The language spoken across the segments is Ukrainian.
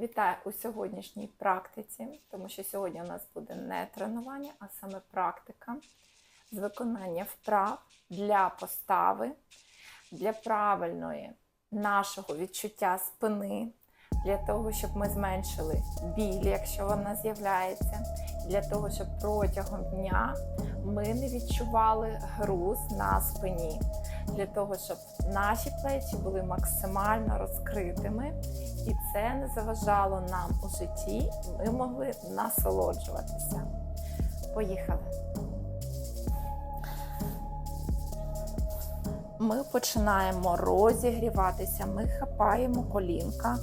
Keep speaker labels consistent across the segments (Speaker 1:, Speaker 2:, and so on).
Speaker 1: Вітаю у сьогоднішній практиці, тому що сьогодні у нас буде не тренування, а саме практика з виконання вправ для постави, для правильної нашого відчуття спини, для того, щоб ми зменшили біль, якщо вона з'являється, для того, щоб протягом дня ми не відчували груз на спині, для того, щоб наші плечі були максимально розкритими, і це не заважало нам у житті, ми могли насолоджуватися. Поїхали. Ми починаємо розігріватися. Ми хапаємо колінка,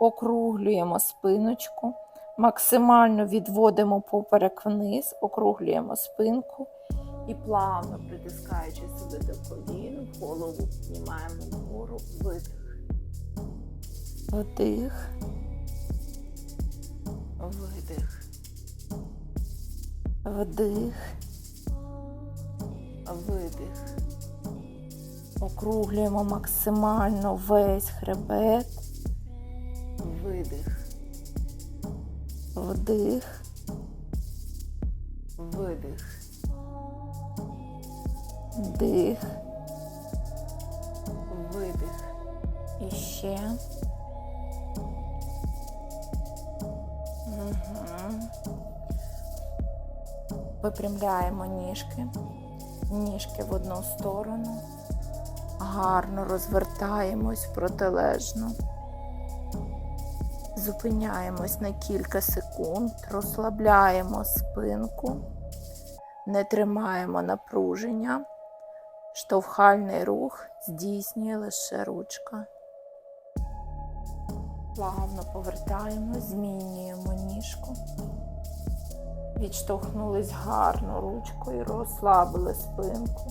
Speaker 1: округлюємо спиночку, максимально відводимо поперек вниз, округлюємо спинку і плавно притискаючи себе до колін, голову піднімаємо вгору, видих. Вдих. Видих. Вдих. Видих. Округлюємо максимально весь хребет. Видих. Вдих. Видих. Вдих. Видих. І ще. Угу. Випрямляємо ніжки. Ніжки в одну сторону. Гарно розвертаємось в протилежну. Зупиняємось на кілька секунд, розслабляємо спинку, не тримаємо напруження. Штовхальний рух здійснює лише ручка. Плавно повертаємо, змінюємо ніжку. Відштовхнулись гарно ручкою, розслабили спинку,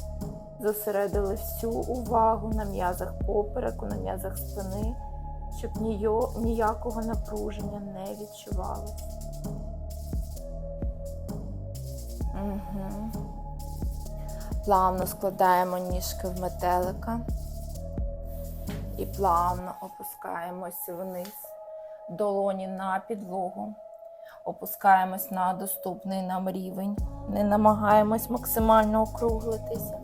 Speaker 1: зосередили всю увагу на м'язах попереку, на м'язах спини, щоб ніякого напруження не відчувалося. Угу. Плавно складаємо ніжки в метелика і плавно опускаємось вниз, долоні на підлогу. Опускаємось на доступний нам рівень. Не намагаємось максимально округлитися,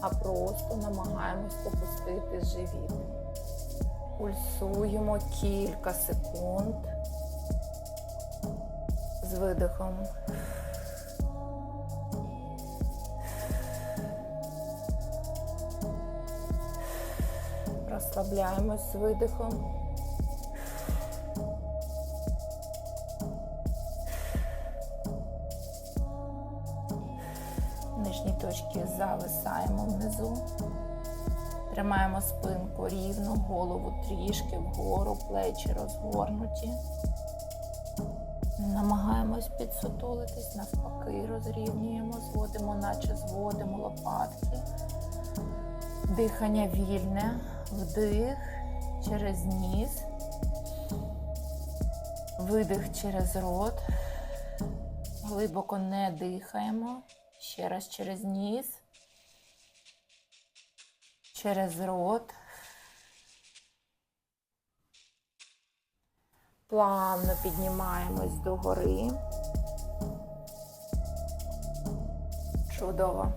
Speaker 1: а просто намагаємось опустити живіт. Пульсуємо кілька секунд з видихом. Розслабляємось з видихом. Нижні точки зависаємо внизу. Тримаємо спинку рівно, голову трішки вгору, плечі розгорнуті. Намагаємось підсутулитись, навпаки, розрівнюємо, зводимо, наче зводимо лопатки. Дихання вільне, вдих через ніс, видих через рот. Глибоко не дихаємо. Ще раз через ніс, через рот. Плавно піднімаємось догори. Чудово.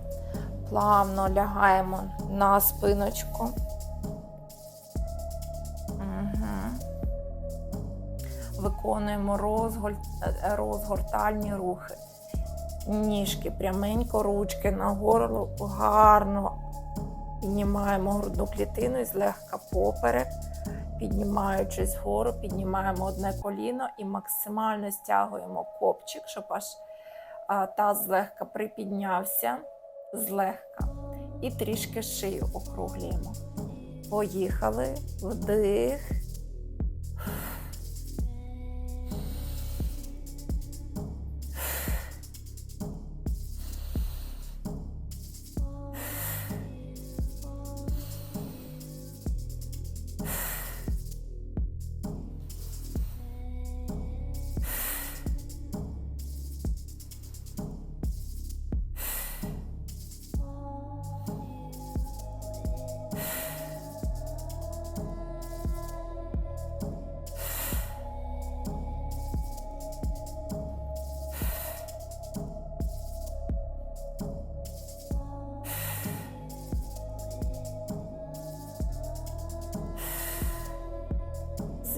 Speaker 1: Плавно лягаємо на спиночку. Виконуємо розголь... розгортальні рухи. Ніжки пряменько, ручки на горло, гарно піднімаємо грудну клітину і злегка поперек, піднімаючись вгору, піднімаємо одне коліно і максимально стягуємо копчик, щоб аж таз злегка припіднявся, злегка. І трішки шию округлюємо. Поїхали, вдих.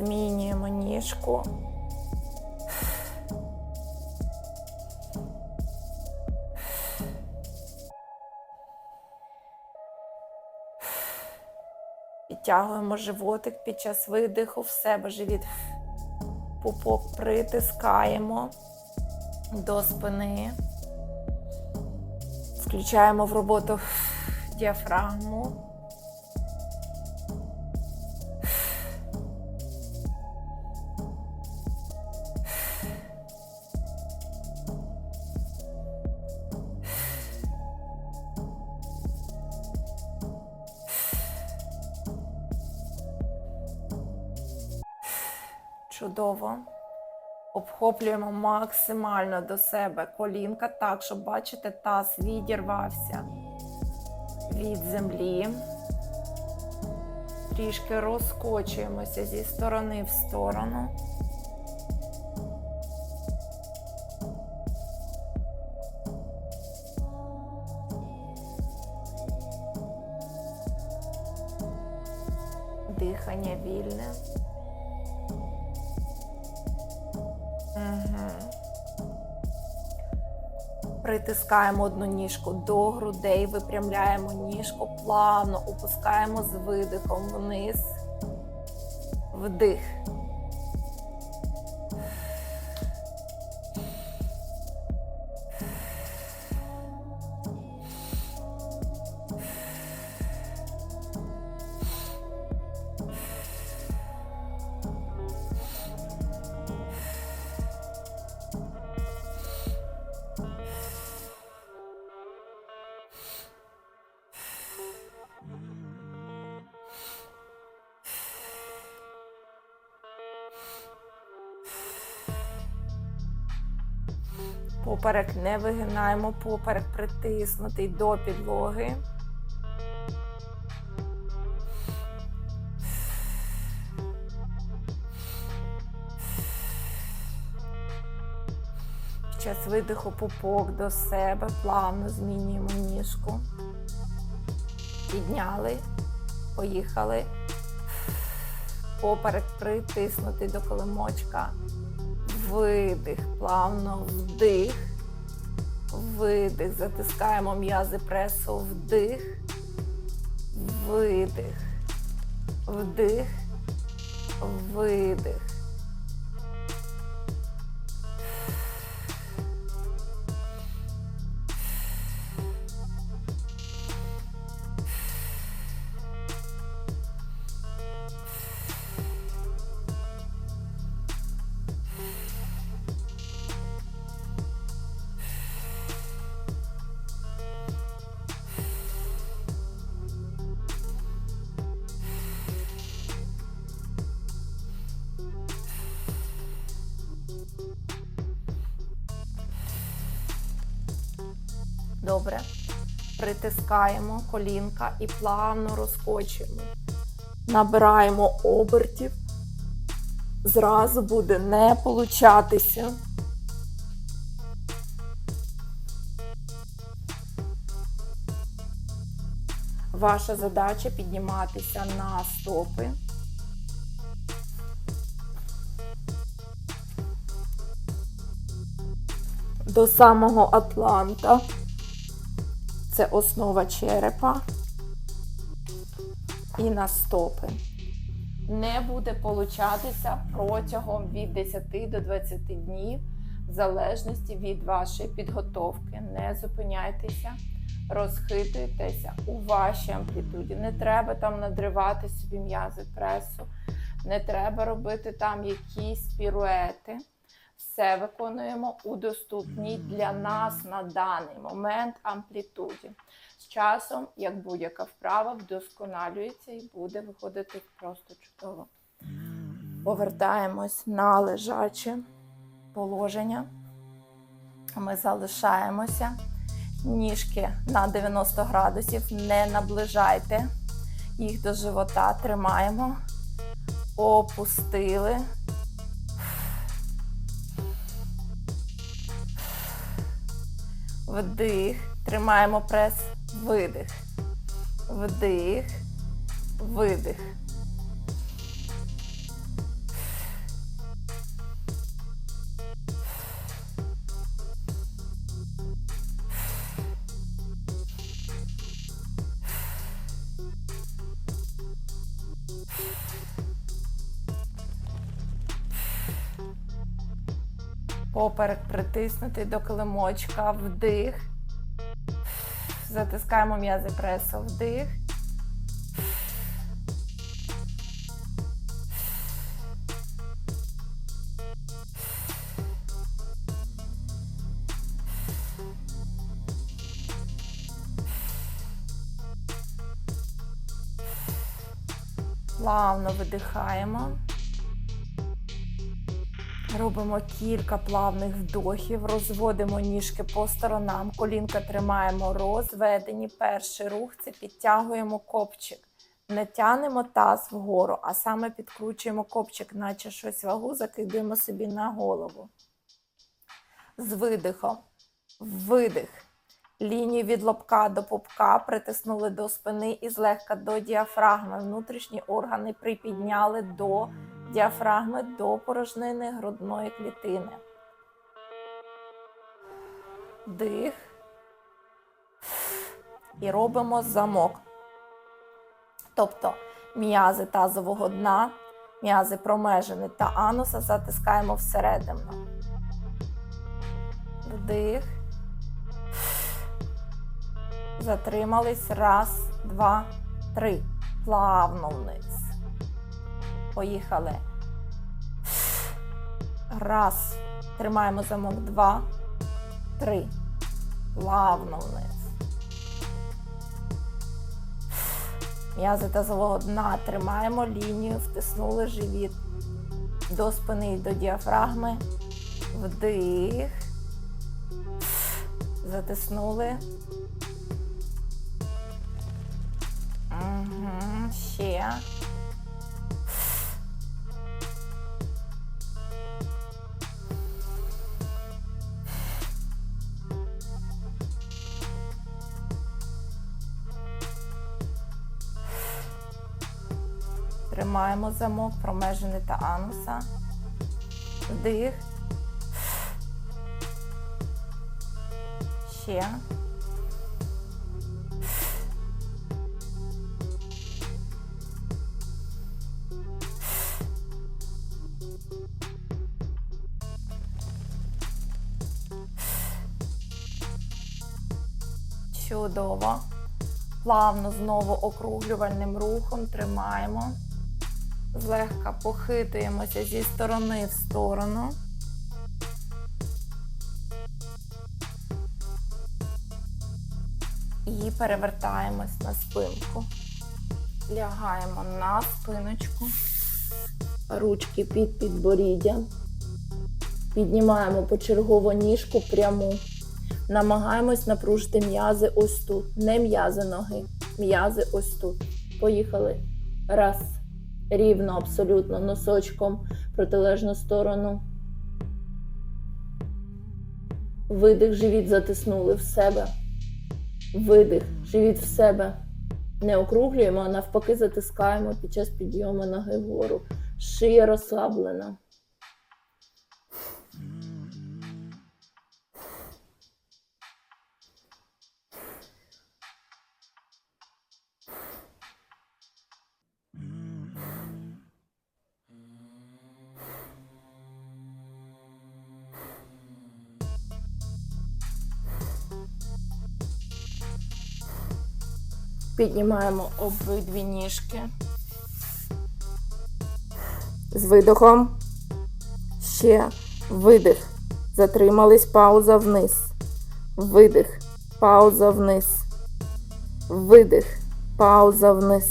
Speaker 1: Змінюємо ніжку. Підтягуємо животик під час видиху в себе живіт. Пупок притискаємо до спини. Включаємо в роботу діафрагму. Чудово. Обхоплюємо максимально до себе колінка, так, щоб бачите, таз відірвався від землі. Трішки розкочуємося зі сторони в сторону. Притискаємо одну ніжку до грудей, випрямляємо ніжку, плавно опускаємо з видихом вниз, вдих. Поперек не вигинаємо, поперек притиснутий до підлоги. Під час видиху пупок до себе, плавно змінюємо ніжку. Підняли, поїхали. Поперек притиснутий до колимочка. Видих, плавно вдих, видих. Затискаємо м'язи пресу, вдих, видих, вдих, видих. Добре. Притискаємо колінка і плавно розкочуємо. Набираємо обертів. Зразу буде не получатися. Ваша задача підніматися на стопи. До самого Атланта. Це основа черепа і на стопи. Не буде получатися протягом від 10 до 20 днів, в залежності від вашої підготовки. Не зупиняйтеся, розхитуйтеся у вашій амплітуді. Не треба там надривати собі м'язи пресу, не треба робити там якісь піруети. Все виконуємо у доступній для нас на даний момент амплітуді. З часом, як будь-яка вправа, вдосконалюється і буде виходити просто чудово. Повертаємось на лежаче положення. Ми залишаємося. Ніжки на 90 градусів. Не наближайте їх до живота. Тримаємо. Опустили. Вдих. Тримаємо прес. Видих. Вдих. Видих. Поперек притиснутий до килимочка. Вдих. Затискаємо м'язи пресу. Вдих. Плавно видихаємо. Робимо кілька плавних вдохів, розводимо ніжки по сторонам, колінка тримаємо розведені. Перший рух це підтягуємо копчик. Не тянемо таз вгору, а саме підкручуємо копчик, наче щось вагу, закидуємо собі на голову. З видихом. Видих. Лінію від лобка до пупка притиснули до спини і злегка до діафрагми. Внутрішні органи припідняли до діафрагми до порожнини грудної клітини. Дих. І робимо замок. Тобто м'язи тазового дна, м'язи промежини та ануса затискаємо всередину. Вдих. Затримались. Раз, два, три. Плавно вниз. Поїхали. Раз. Тримаємо замок. Два. Три. Плавно вниз. М'язи тазового дна. Тримаємо лінію, втиснули живіт до спини і до діафрагми. Вдих. Затиснули. Угу. Ще. Тримаємо замок, промежини та ануса. Вдих. Ще. Чудово. Плавно знову округлювальним рухом тримаємо. Злегка похитуємося зі сторони в сторону. І перевертаємось на спинку. Лягаємо на спиночку. Ручки під підборіддя. Піднімаємо почергово ніжку пряму. Намагаємось напружити м'язи ось тут. Не м'язи ноги, м'язи ось тут. Поїхали. Раз. Рівно, абсолютно, носочком протилежну сторону. Видих, живіт затиснули в себе. Видих, живіт в себе. Не округлюємо, а навпаки затискаємо під час підйому ноги вгору. Шия розслаблена. Піднімаємо обидві ніжки. З видохом. Ще видих. Затримались. Пауза вниз. Видих. Пауза вниз. Видих. Пауза вниз.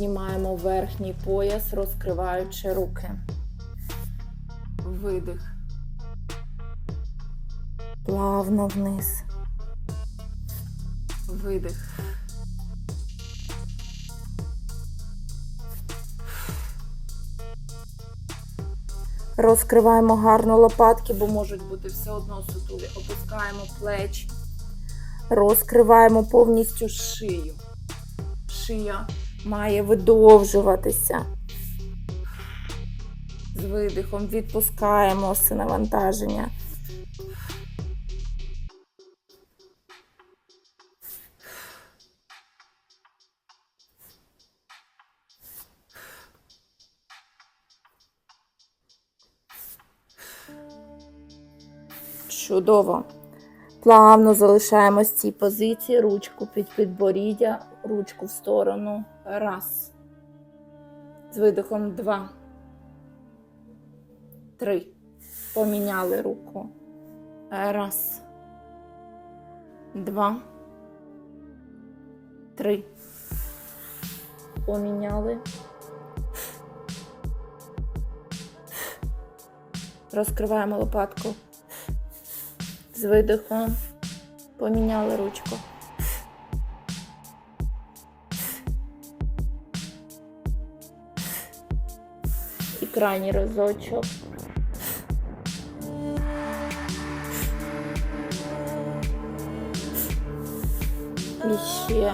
Speaker 1: Піднімаємо верхній пояс, розкриваючи руки. Видих. Плавно вниз. Видих. Розкриваємо гарно лопатки, бо можуть бути все одно сутулі. Опускаємо плечі. Розкриваємо повністю шию. Шия має видовжуватися. З видихом відпускаємо все навантаження. Чудово. Плавно залишаємось в цій позиції, ручку під підборіддя, ручку в сторону. Раз. З видихом два. Три. Поміняли руку. Раз. Два. Три. Поміняли. Розкриваємо лопатку. З видихом. Поміняли ручку. І крайній разочок. І ще.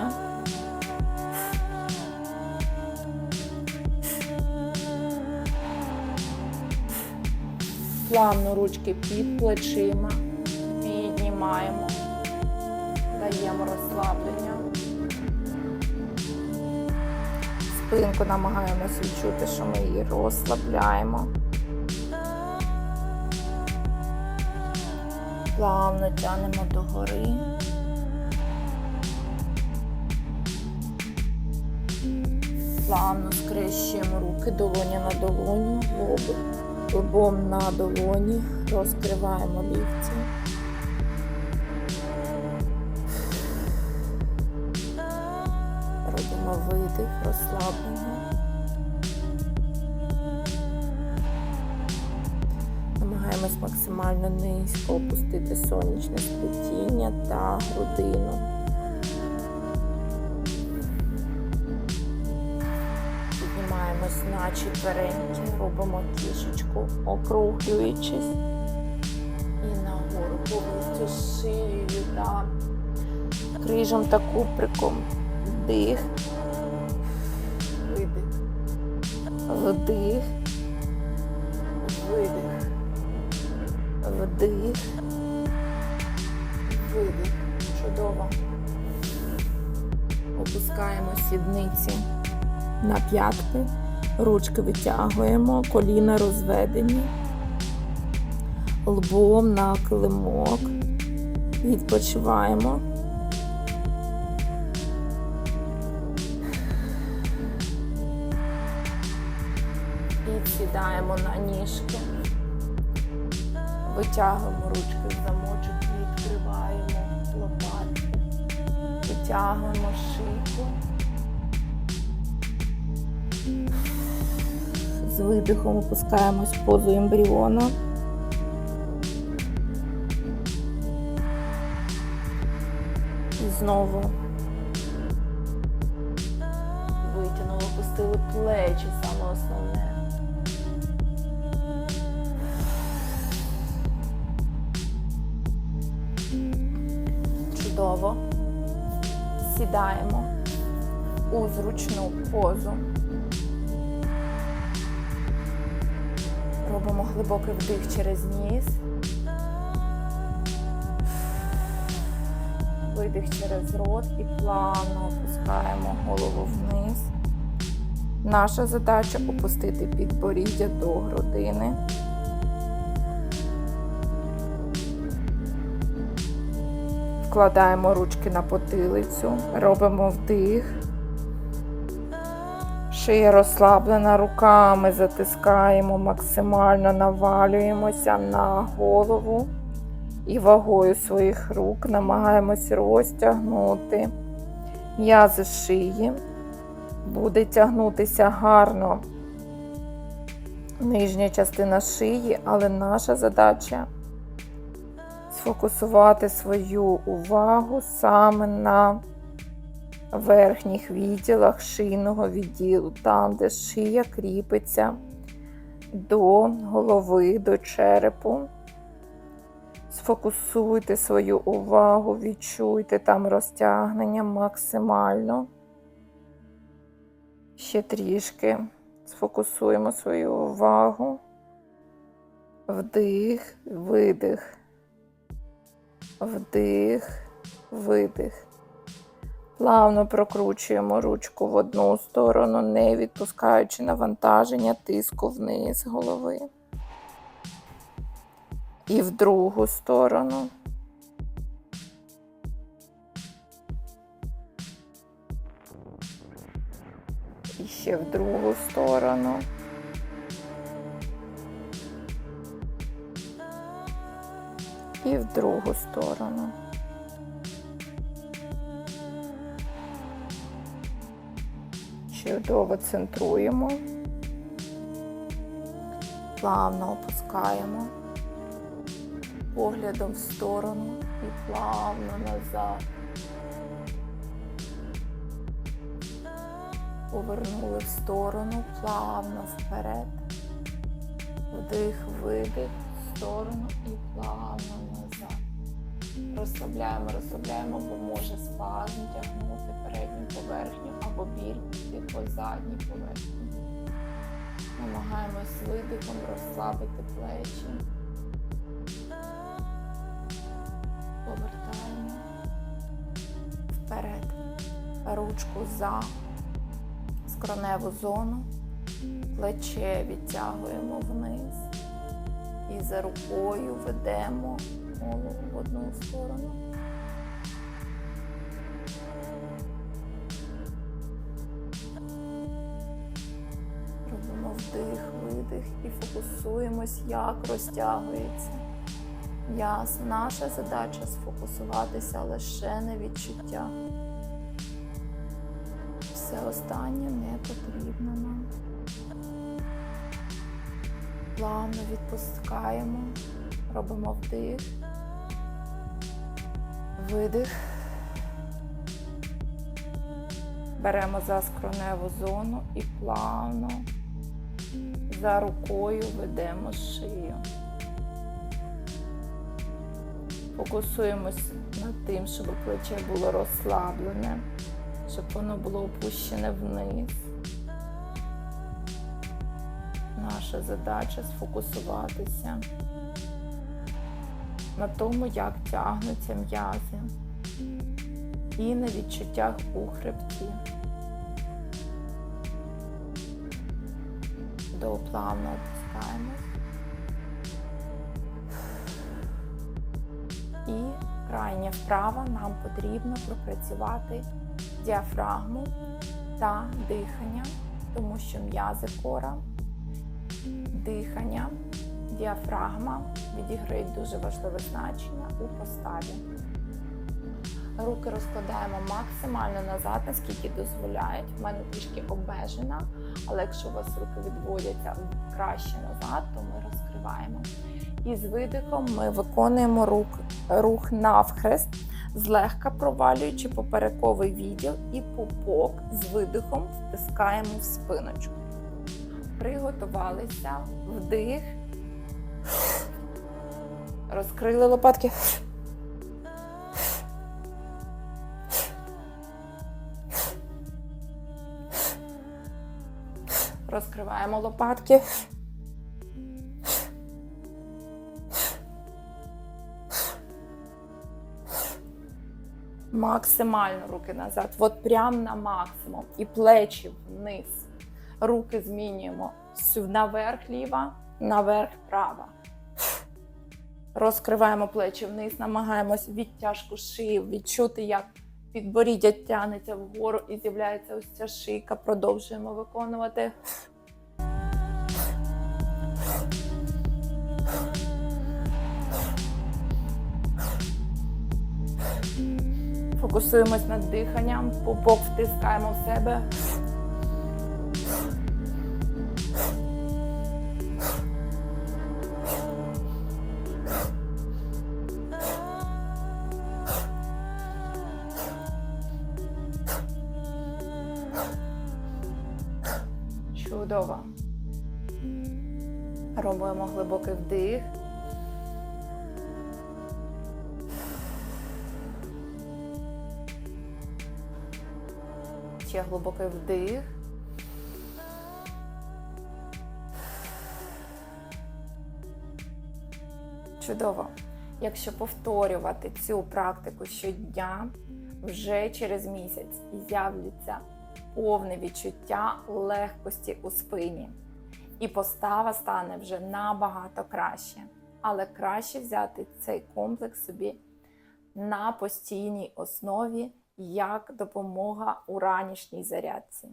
Speaker 1: Плавно ручки під плечима. Піднімаємо. Даємо розслаблення. Спинку намагаємось відчути, що ми її розслабляємо. Плавно тянемо догори. Плавно скрещуємо руки долоня на долоню, лоби, лобом на долоні, розкриваємо лікті. Розслаблення. Намагаємось максимально низько опустити сонячне сплетіння та грудину. Піднімаємось на четвереньки, робимо кішечку, округлюючись. І нагору повністю шиєю крижем та куприком. Вдих. Вдих. Видих. Вдих. Видих. Чудово. Опускаємо сідниці на п'ятки. Ручки витягуємо, коліна розведені. Лбом на килимок. Відпочиваємо. Витягуємо ручки в замочок, відкриваємо лопатки, витягуємо шийку. З видихом опускаємось в позу ембріона. І знову витягнули, опустили плечі, саме основне. Чудово. Сідаємо у зручну позу. Робимо глибокий вдих через ніс. Видих через рот і плавно опускаємо голову вниз. Наша задача опустити підборіддя до грудини. Вкладаємо ручки на потилицю, робимо вдих. Шия розслаблена, руками затискаємо, максимально навалюємося на голову і вагою своїх рук намагаємось розтягнути м'язи шиї. Буде тягнутися гарно нижня частина шиї, але наша задача сфокусувати свою увагу саме на верхніх відділах шийного відділу, там, де шия кріпиться до голови, до черепу. Сфокусуйте свою увагу, відчуйте там розтягнення максимально. Ще трішки сфокусуємо свою увагу. Вдих, видих. Вдих, видих. Плавно прокручуємо ручку в одну сторону, не відпускаючи навантаження тиску вниз голови. І в другу сторону. І ще в другу сторону. І в другу сторону. Чудово центруємо. Плавно опускаємо поглядом в сторону і плавно назад. Повернули в сторону, плавно вперед. Вдих, видих, в сторону і плавно. Розслабляємо, розслабляємо, бо може спазм тягнути передню поверхню або біль по задній поверхні. Намагаємось видихом розслабити плечі. Повертаємо вперед. Ручку за скроневу зону, плече відтягуємо вниз і за рукою ведемо голову в одну сторону. Робимо вдих, видих і фокусуємось, як розтягується м'яз. Наша задача сфокусуватися лише на відчуття. Все останнє не потрібно нам. Плавно відпускаємо, робимо вдих, видих. Беремо за скроневу зону і плавно за рукою ведемо шию. Фокусуємось над тим, щоб плече було розслаблене, щоб воно було опущене вниз. Наша задача сфокусуватися на тому, як тягнуться м'язи і на відчуттях у хребті. Доплавно опускаємось. І крайня вправа нам потрібно пропрацювати діафрагму та дихання, тому що м'язи кора, дихання, діафрагма відіграють дуже важливе значення у поставі. Руки розкладаємо максимально назад, наскільки дозволяють. У мене трішки обмежена, але якщо у вас руки відводяться краще назад, то ми розкриваємо. І з видихом ми виконуємо рух, рух навхрест, злегка провалюючи поперековий відділ і пупок з видихом втискаємо в спиночку. Приготувалися, вдих, розкрили лопатки. Розкриваємо лопатки. Максимально руки назад, от прям на максимум. І плечі вниз. Руки змінюємо наверх ліва, наверх права. Розкриваємо плечі вниз, намагаємось відтяжку шиї, відчути, як підборіддя тягнеться вгору і з'являється ось ця шийка. Продовжуємо виконувати. Фокусуємось над диханням, пупок втискаємо в себе. Чудово. Робимо глибокий вдих. Ще глибокий вдих. Чудово. Якщо повторювати цю практику щодня, вже через місяць з'являться повне відчуття легкості у спині. І постава стане вже набагато краще. Але краще взяти цей комплекс собі на постійній основі як допомога у ранішній зарядці.